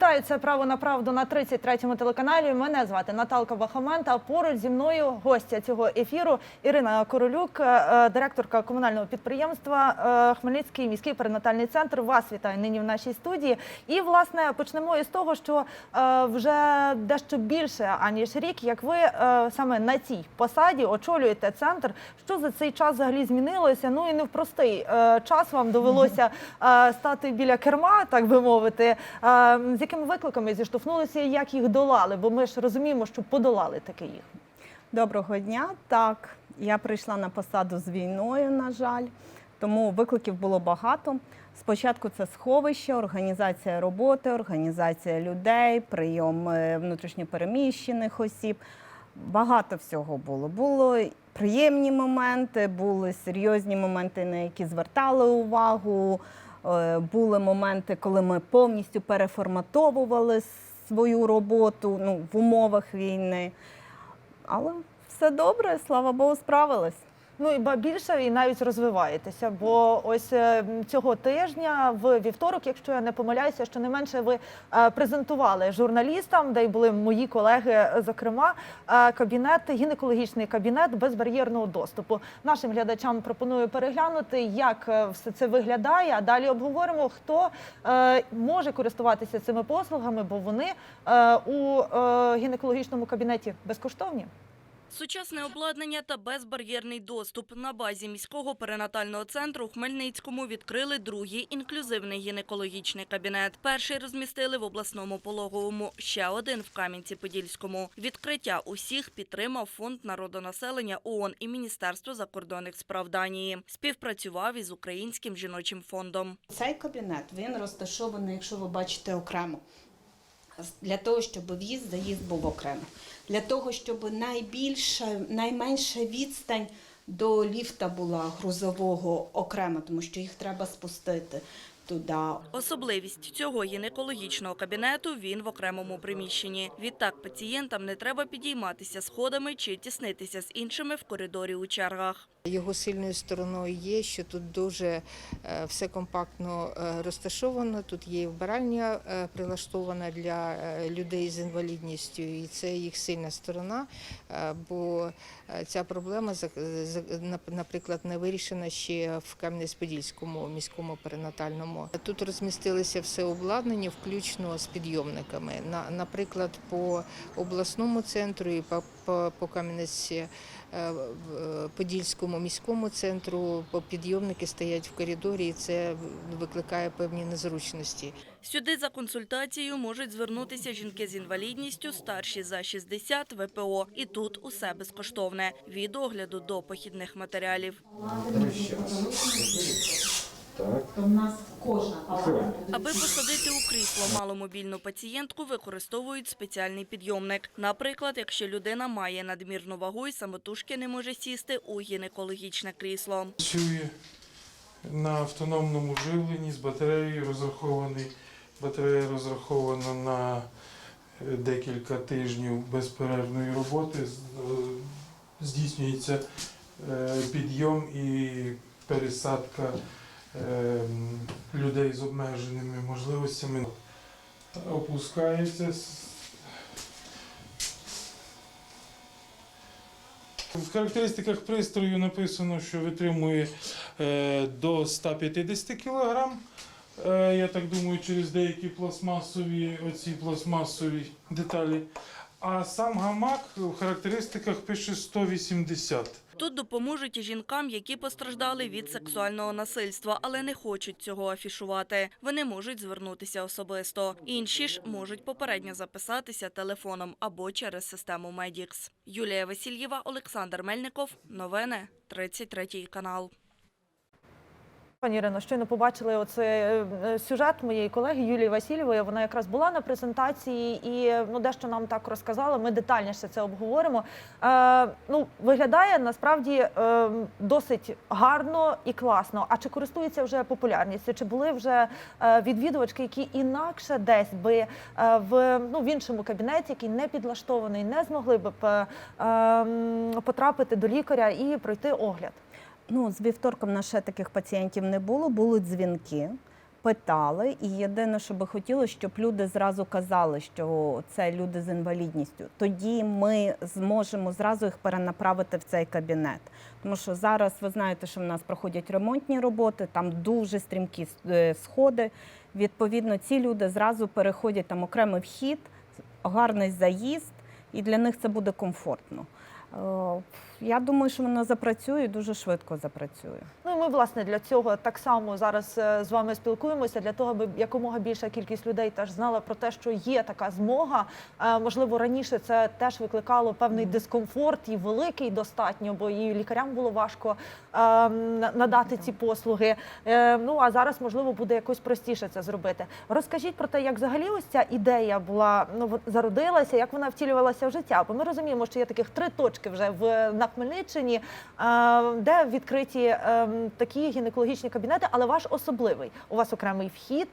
Вітаю, це право на правду на 33-му телеканалі. Мене звати Наталка Бахамента. Поруч зі мною гостя цього ефіру Ірина Королюк, е, директорка комунального підприємства е, Хмельницький міський перинатальний центр. Вас вітаю нині в нашій студії. І власне почнемо із того, що е, вже дещо більше аніж рік, як ви е, саме на цій посаді очолюєте центр. Що за цей час взагалі змінилося? Ну і не в простий е, час вам довелося е, стати біля керма, так би мовити. Е, З якими викликами зіштовхнулися і як їх долали? Бо ми ж розуміємо, що подолали таки їх. Доброго дня. Так, я прийшла на посаду з війною, на жаль, тому викликів було багато. Спочатку це сховище, організація роботи, організація людей, прийом е, внутрішньопереміщених осіб. Багато всього було. Були приємні моменти, були серйозні моменти, на які звертали увагу. Е, Були моменти, коли ми повністю переформатовували свою роботу ну, в умовах війни. Але все добре, слава Богу, справилась. Ну і ба більше і навіть розвиваєтеся. Бо ось е, цього тижня, в вівторок, якщо я не помиляюся, що не менше ви е, презентували журналістам, де й були мої колеги, е, зокрема, кабінет, гінекологічний кабінет безбар'єрного доступу. Нашим глядачам пропоную переглянути, як все це виглядає. А далі обговоримо, хто може користуватися цими послугами, бо вони у гінекологічному кабінеті безкоштовні. Сучасне обладнання та безбар'єрний доступ. На базі міського перинатального центру у Хмельницькому відкрили другий інклюзивний гінекологічний кабінет. Перший розмістили в обласному пологовому, ще один в Кам'янці-Подільському. Відкриття усіх підтримав Фонд народонаселення ООН і Міністерство закордонних справ Данії. Співпрацював із Українським жіночим фондом. Цей кабінет він розташований, якщо ви бачите окремо. Для того, щоб в'їзд, заїзд був окремо. Для того, щоб найбільша, найменша відстань до ліфта була грузового окремо, тому що їх треба спустити туди. Особливість цього гінекологічного кабінету – він в окремому приміщенні. Відтак пацієнтам не треба підійматися сходами чи тіснитися з іншими в коридорі у чергах. Його сильною стороною є, що тут дуже е, все компактно е, розташовано. Тут є вбиральня е, прилаштована для людей з інвалідністю, і це їх сильна сторона. Бо ця проблема, наприклад, не вирішена ще в Кам'янець-Подільському міському перинатальному. Тут розмістилися все обладнання, включно з підйомниками. На- Наприклад, по обласному центру і по, по, по Кам'янець е, Подільському міському центру по підйомники стоять в коридорі, і це викликає певні незручності. Сюди за консультацією можуть звернутися жінки з інвалідністю, старші за 60 ВПО. І тут усе безкоштовне – від огляду до похідних матеріалів. То в нас кожна палата. Аби посадити у крісло маломобільну пацієнтку, використовують спеціальний підйомник. Наприклад, якщо людина має надмірну вагу і самотужки не може сісти у гінекологічне крісло. Працює на автономному живленні з батареєю розрахований. Батарея розрахована на е, декілька тижнів безперервної роботи. Е, Здійснюється е, підйом і пересадка людей з обмеженими можливостями. Опускається. В характеристиках пристрою написано, що витримує е, до 150 кг. Е, я так думаю, через деякі пластмасові, оці пластмасові деталі. А сам гамак в характеристиках пише 180. Тут допоможуть і жінкам, які постраждали від сексуального насильства, але не хочуть цього афішувати. Вони можуть звернутися особисто. Інші ж можуть попередньо записатися телефоном або через систему Медікс. Юлія Васильєва, Олександр Мельников. Новини 33 канал. Пані Ірино, щойно побачили оцей е, е, сюжет моєї колеги Юлії Васильєвої. Вона якраз була на презентації і ну дещо нам так розказала. Ми детальніше це обговоримо. Е, ну виглядає насправді е, досить гарно і класно. А чи користується вже популярністю? Чи були вже е, відвідувачки, які інакше десь би в ну в іншому кабінеті, який не підлаштований, не змогли б е, ем, потрапити до лікаря і пройти огляд? Ну, з вівторком на ще таких пацієнтів не було, були дзвінки. питали, і єдине, що би хотілося, щоб люди зразу казали, що це люди з інвалідністю. Тоді ми зможемо зразу їх перенаправити в цей кабінет. Тому що зараз ви знаєте, що в нас проходять ремонтні роботи, там дуже стрімкі е, сходи. Відповідно, ці люди зразу переходять там окремий вхід, гарний заїзд, і для них це буде комфортно. Е, Я думаю, що воно запрацює дуже швидко запрацює. Ми власне для цього так само зараз е, з вами спілкуємося для того, аби якомога більша кількість людей теж знала про те, що є така змога. Е, Можливо, раніше це теж викликало певний дискомфорт і великий достатньо, бо і лікарям було важко е, надати ці послуги. Е, Ну а зараз можливо буде якось простіше це зробити. Розкажіть про те, як взагалі ось ця ідея була ну зародилася, як вона втілювалася в життя. Бо ми розуміємо, що є таких три точки вже в на Хмельниччині, де відкриті е, такі гінекологічні кабінети, але ваш особливий. У вас окремий вхід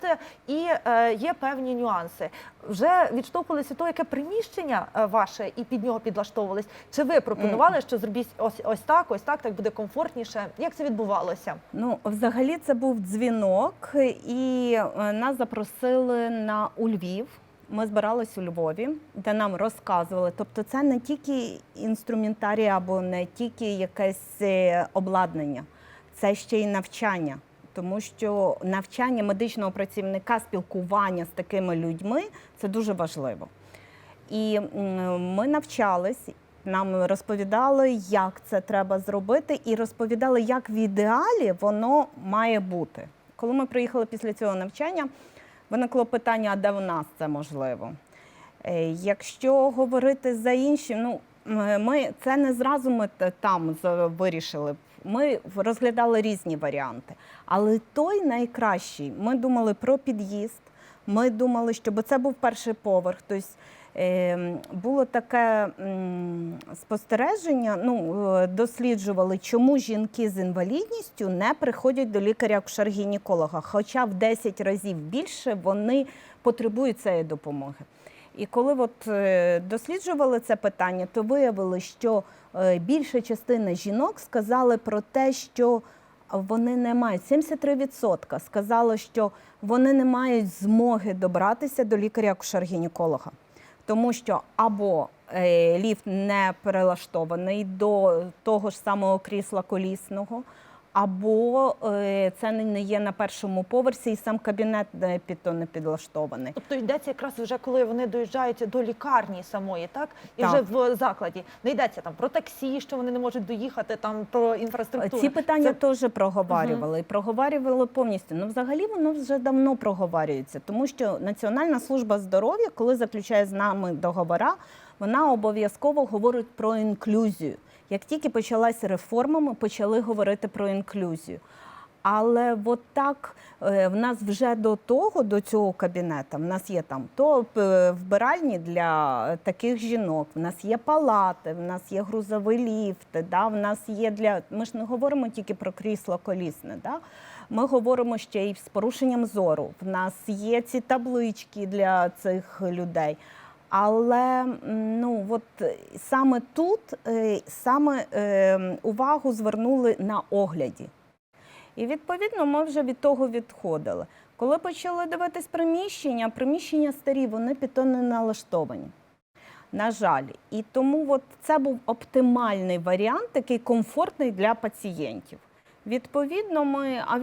і е, є певні нюанси. Вже відштовхувалися від того, яке приміщення е, ваше, і під нього підлаштовувались. Чи ви пропонували, що зробіть ось ось так, ось так, так буде комфортніше? Як це відбувалося? Ну, взагалі, це був дзвінок, і е, нас запросили на у Львів. Ми збирались у Львові, де нам розказували. Тобто, це не тільки інструментарій або не тільки якесь е, обладнання, це ще й навчання. Тому що навчання медичного працівника, спілкування з такими людьми це дуже важливо. І ми навчались, нам розповідали, як це треба зробити, і розповідали, як в ідеалі воно має бути. Коли ми приїхали після цього навчання, виникло питання, а де в нас це можливо. Е, Якщо говорити за інші, ну ми це не зразу ми там вирішили. Ми розглядали різні варіанти. Але той найкращий. Ми думали про під'їзд. Ми думали, щоб це був перший поверх. Тобто е, було таке спостереження. Ну е, досліджували, чому жінки з інвалідністю не приходять до лікаря-акушер-гінеколога, хоча в 10 разів більше вони потребують цієї допомоги. І коли от е, досліджували це питання, то виявили, що е, більша частина жінок сказали про те, що вони не мають 73% сказали, що вони не мають змоги добратися до лікаря-акушер-гінеколога, тому що або е, ліфт не перелаштований до того ж самого крісла колісного, або е, це не- є на першому поверсі, і сам кабінет е, під то не підлаштований. Тобто йдеться якраз вже коли вони доїжджають до лікарні самої, так і Так. вже в закладі. Не йдеться там про таксі, що вони не можуть доїхати, там про інфраструктуру. Ці питання Це теж проговорювали. І проговорювали повністю. Ну, взагалі воно вже давно проговорюється, тому що Національна служба здоров'я, коли заключає з нами договора, вона обов'язково говорить про інклюзію. Як тільки почалася реформа, ми почали говорити про інклюзію. Але от так е, в нас вже до того, до цього кабінету, в нас є там то е, вбиральні для таких жінок, в нас є палати, в нас є грузові ліфти, да, в нас є для. Ми ж не говоримо тільки про крісло колісне. Да? Ми говоримо ще й з порушенням зору. В нас є ці таблички для цих людей. Але ну от е, саме тут е, саме е, увагу звернули на огляді. І відповідно ми вже від того відходили. Коли почали дивитись приміщення, приміщення старі, вони під то не налаштовані. На жаль, і тому от це був оптимальний варіант, такий комфортний для пацієнтів. Відповідно, ми а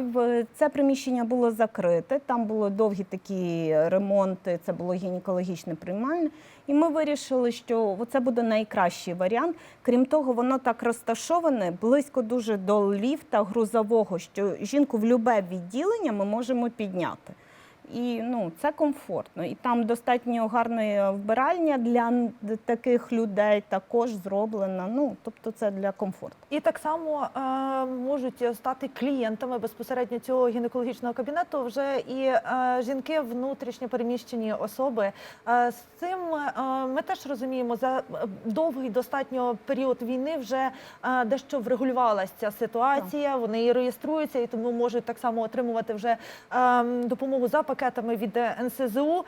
це приміщення було закрите. Там були довгі такі ремонти. Це було гінекологічне приймальне. І ми вирішили, що це буде найкращий варіант. Крім того, воно так розташоване близько дуже до ліфта грузового, що жінку в любе відділення ми можемо підняти. І ну, це комфортно. І там достатньо гарне вбиральня для таких людей також зроблена. Ну, тобто це для комфорту. І так само е, можуть стати клієнтами безпосередньо цього гінекологічного кабінету вже і е, жінки внутрішньо переміщені особи. Е, з цим е, ми теж розуміємо, за е, довгий достатньо період війни вже е, дещо врегулювалася ця ситуація. Вони і реєструються, і тому можуть так само отримувати вже е, допомогу за пакетами від е, НСЗУ. Е,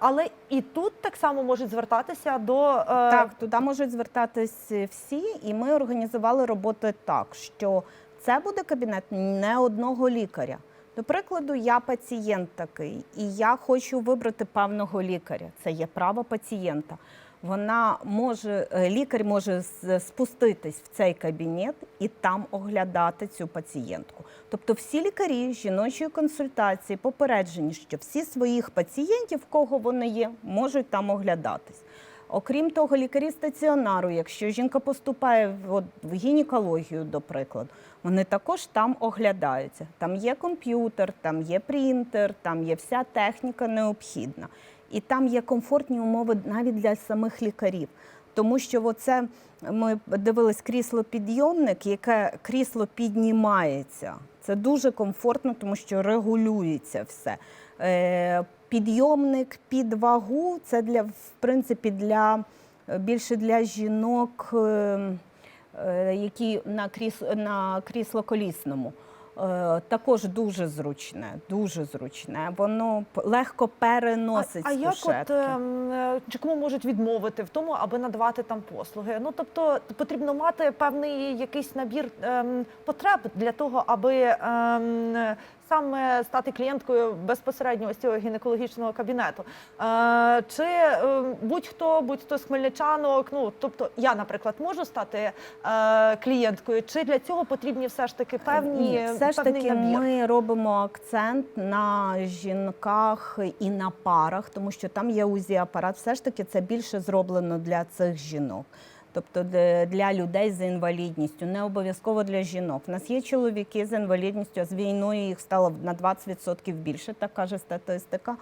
але і тут так само можуть звертатися до е, Так, туди можуть звертатись всі, і ми організували роботу так, що це буде кабінет не одного лікаря. До прикладу, я пацієнт такий, і я хочу вибрати певного лікаря. Це є право пацієнта. Вона може, е, лікар може спуститись в цей кабінет і там оглядати цю пацієнтку. Тобто, всі лікарі жіночої консультації попереджені, що всі своїх пацієнтів, кого вони є, можуть там оглядатись. Окрім того, лікарі стаціонару, якщо жінка поступає в, гінекологію, до прикладу, вони також там оглядаються. Там є комп'ютер, там є принтер, там є вся техніка необхідна. І там є комфортні умови навіть для самих лікарів. Тому що оце ми дивились крісло-підйомник, яке крісло піднімається. Це дуже комфортно, тому що регулюється все. Е, Підйомник під вагу це для в принципі для більше для жінок, е, е, які на кріс на крісло-колісному. Е, Також дуже зручне, дуже зручне. Воно легко переносить а, а як от ем, е, чи кому можуть відмовити в тому, аби надавати там послуги? Ну тобто потрібно мати певний якийсь набір ем, потреб для того, аби ем, саме стати клієнткою безпосередньо ось цього гінекологічного кабінету. Е, чи ем, будь-хто, будь-хто з хмельничанок, ну тобто я, наприклад, можу стати е, клієнткою, чи для цього потрібні все ж таки певні Ні, все ж таки набір? ми робимо акцент на жінках і на парах, тому що там є УЗІ апарат. Все ж таки це більше зроблено для цих жінок. Тобто для людей з інвалідністю, не обов'язково для жінок. У нас є чоловіки з інвалідністю, а з війною їх стало на 20% більше, так каже статистика.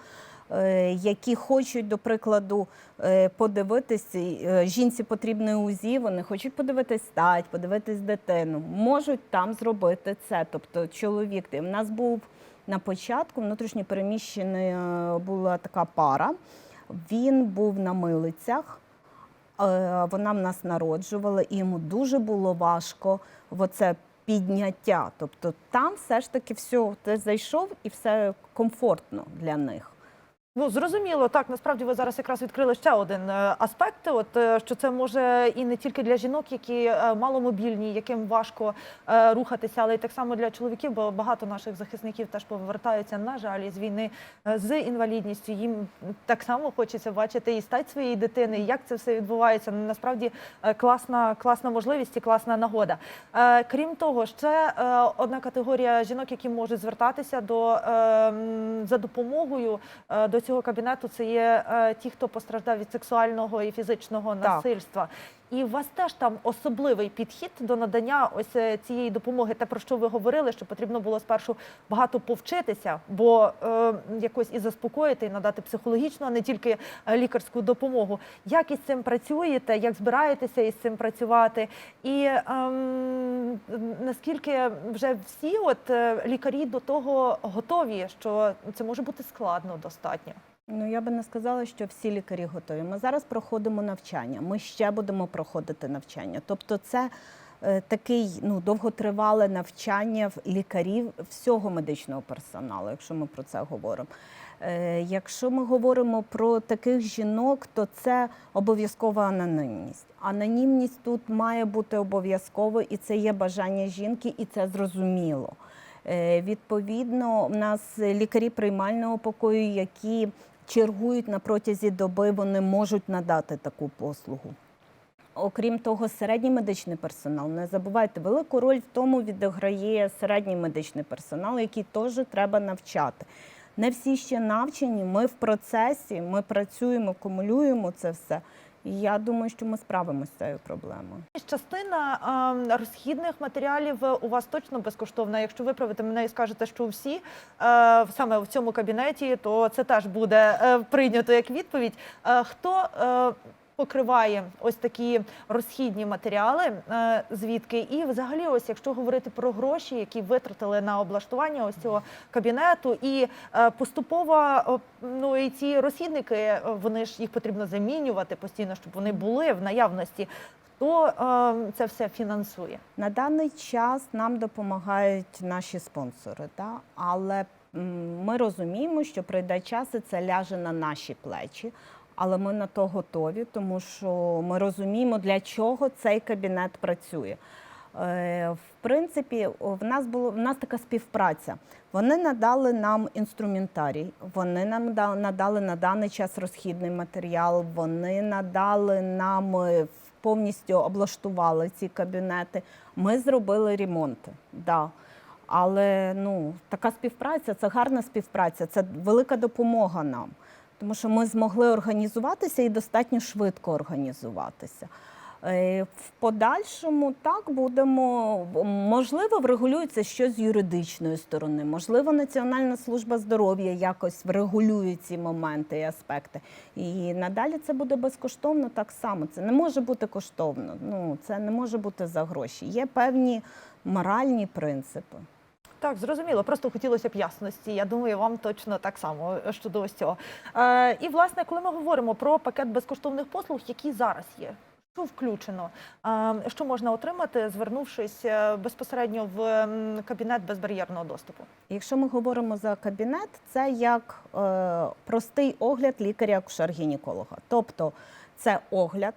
е, Які хочуть, до прикладу, е, подивитись, е, жінці потрібне УЗІ, вони хочуть подивитись стать, подивитись дитину, можуть там зробити це. Тобто, чоловік, у нас був на початку внутрішньо переміщена була така пара. Він був на милицях. Е, Вона в нас народжувала, і йому дуже було важко в оце підняття. Тобто там все ж таки все, ти зайшов і все комфортно для них. Ну зрозуміло, так насправді ви зараз якраз відкрили ще один е, аспект. От е, що це може і не тільки для жінок, які е, маломобільні, яким важко рухатися, але й так само для чоловіків, бо багато наших захисників теж повертаються, на жаль, із війни з інвалідністю. Їм так само хочеться бачити і стать своєї дитини, і як це все відбувається. Ну, Насправді класна, класна можливість і класна нагода. Крім того, ще одна категорія жінок, які можуть звертатися до е, за допомогою до цього кабінету, це є е, ті, хто постраждав від сексуального і фізичного насильства. І у вас теж там особливий підхід до надання ось е, цієї допомоги. Те про що ви говорили, що потрібно було спершу багато повчитися, бо е, якось і заспокоїти, і надати психологічну, а не тільки е, лікарську допомогу. Як із цим працюєте? Як збираєтеся із цим працювати? І ем, наскільки вже всі от е, лікарі до того готові, що це може бути складно достатньо? Ну я би не сказала, що всі лікарі готові. Ми зараз проходимо навчання. Ми ще будемо проходити навчання. Тобто, це е, такий ну довготривале навчання лікарів всього медичного персоналу, якщо ми про це говоримо. Е, Якщо ми говоримо про таких жінок, то це обов'язкова анонімність. Анонімність тут має бути обов'язково, і це є бажання жінки, і це зрозуміло. Е, Відповідно, в нас лікарі приймального покою, які чергують на протязі доби, вони можуть надати таку послугу. Окрім того, середній медичний персонал. Не забувайте, велику роль в тому відіграє середній медичний персонал, який теж треба навчати. Не всі ще навчені. Ми в процесі, ми працюємо, кумулюємо це все. Я думаю, що ми справимося з цією проблемою. Частина е, розхідних матеріалів у вас точно безкоштовна. Якщо виправите мене і скажете, що всі е, саме в цьому кабінеті, то це теж буде е, прийнято як відповідь. Е, хто е, покриває ось такі розхідні матеріали, е, звідки? І взагалі, ось якщо говорити про гроші, які витратили на облаштування ось цього кабінету, і е, поступово ну і ці розхідники, е, вони ж їх потрібно замінювати постійно, щоб вони були в наявності. Хто це все фінансує? На даний час нам допомагають наші спонсори, да? але ми розуміємо, що прийде час і це ляже на наші плечі. Але ми на то готові, тому що ми розуміємо, для чого цей кабінет працює. Е, В принципі, в нас було в нас така співпраця. Вони надали нам інструментарій, вони нам да- надали на даний час розхідний матеріал, вони надали нам е, повністю облаштували ці кабінети. Ми зробили ремонти. Да. Але ну, така співпраця це гарна співпраця, це велика допомога нам. Тому що ми змогли організуватися і достатньо швидко організуватися. Е, В подальшому так будемо, можливо, врегулюється щось з юридичної сторони, можливо, Національна служба здоров'я якось врегулює ці моменти і аспекти. І надалі це буде безкоштовно так само. Це не може бути коштовно. Ну, це не може бути за гроші. Є певні моральні принципи. Так, зрозуміло. Просто хотілося б ясності. Я думаю, вам точно так само е, щодо ось цього. Е, і власне, коли ми говоримо про пакет безкоштовних послуг, які зараз є. Що включено? Е, Що можна отримати, звернувшись е, безпосередньо в кабінет безбар'єрного доступу? Якщо ми говоримо за кабінет, це як простий огляд лікаря-акушер-гінеколога. Тобто це огляд,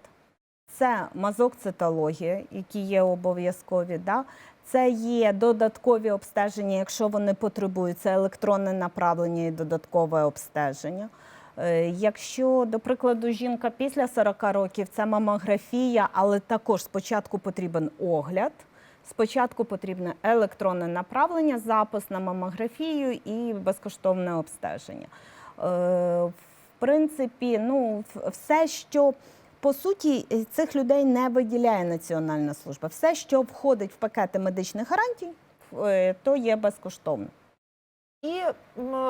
це мазок-цитологія, які є обов'язкові. Да? Це є додаткові обстеження, якщо вони потребують, це електронне направлення і додаткове обстеження. Е, Якщо, до прикладу, жінка після 40 років, це мамографія, але також спочатку потрібен огляд. Спочатку потрібне електронне направлення, запис на мамографію і безкоштовне обстеження. Е, В принципі, ну, все, що по суті цих людей не виділяє Національна служба. Все, що входить в пакети медичних гарантій, е, то є безкоштовно. І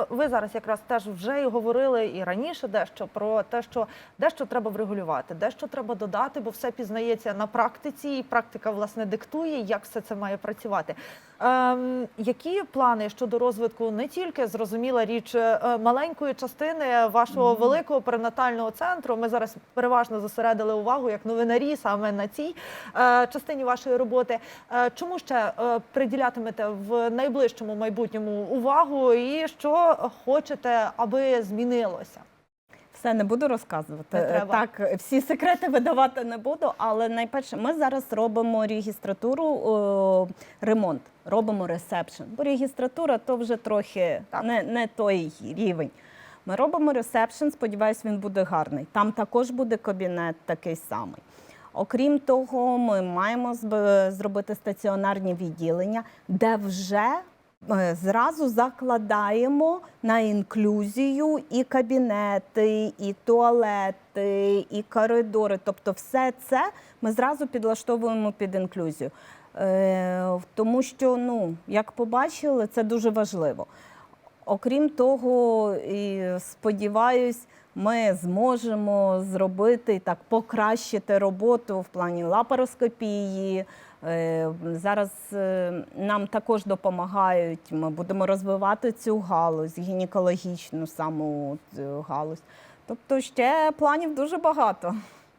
ви зараз якраз теж вже і говорили і раніше дещо про те, що дещо треба врегулювати, дещо треба додати, бо все пізнається на практиці, і практика власне диктує, як все це має працювати. Ем, які плани щодо розвитку не тільки зрозуміла річ е, маленької частини вашого великого перинатального центру? Ми зараз переважно зосередили увагу як новинарі саме на цій е, частині вашої роботи. Е, чому ще е, приділятимете в найближчому майбутньому увагу і що хочете, аби змінилося? Все не буду розказувати. Не треба. Так, всі секрети видавати не буду. Але найперше, ми зараз робимо регістратуру, о, ремонт, робимо ресепшн. Бо регістратура то вже трохи Так. не, не той рівень. Ми робимо ресепшн, сподіваюсь, він буде гарний. Там також буде кабінет такий самий. Окрім того, ми маємо зробити стаціонарні відділення, де вже е, зразу закладаємо на інклюзію і кабінети, і туалети, і коридори. Тобто, все це ми зразу підлаштовуємо під інклюзію. Е, Тому що, ну, як побачили, це дуже важливо. Окрім того, і сподіваюсь, ми зможемо зробити так покращити роботу в плані лапароскопії. Е, Зараз е, нам також допомагають. Ми будемо розвивати цю галузь, гінекологічну саму е, галузь. Тобто ще планів дуже багато.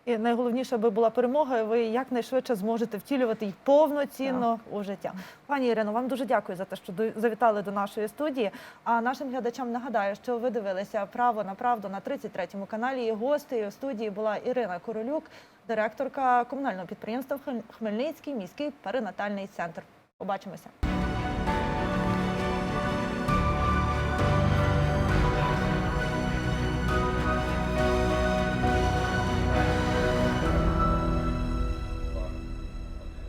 І найголовніше, аби була перемога, і ви якнайшвидше зможете втілювати їх повноцінно у життя. Пані Ірино, вам дуже дякую за те, що завітали до нашої студії. А нашим глядачам нагадаю, що ви дивилися право на правду на 33-му каналі. І гостею студії була Ірина Королюк, директорка комунального підприємства Хмельницький міський перинатальний центр. Побачимося.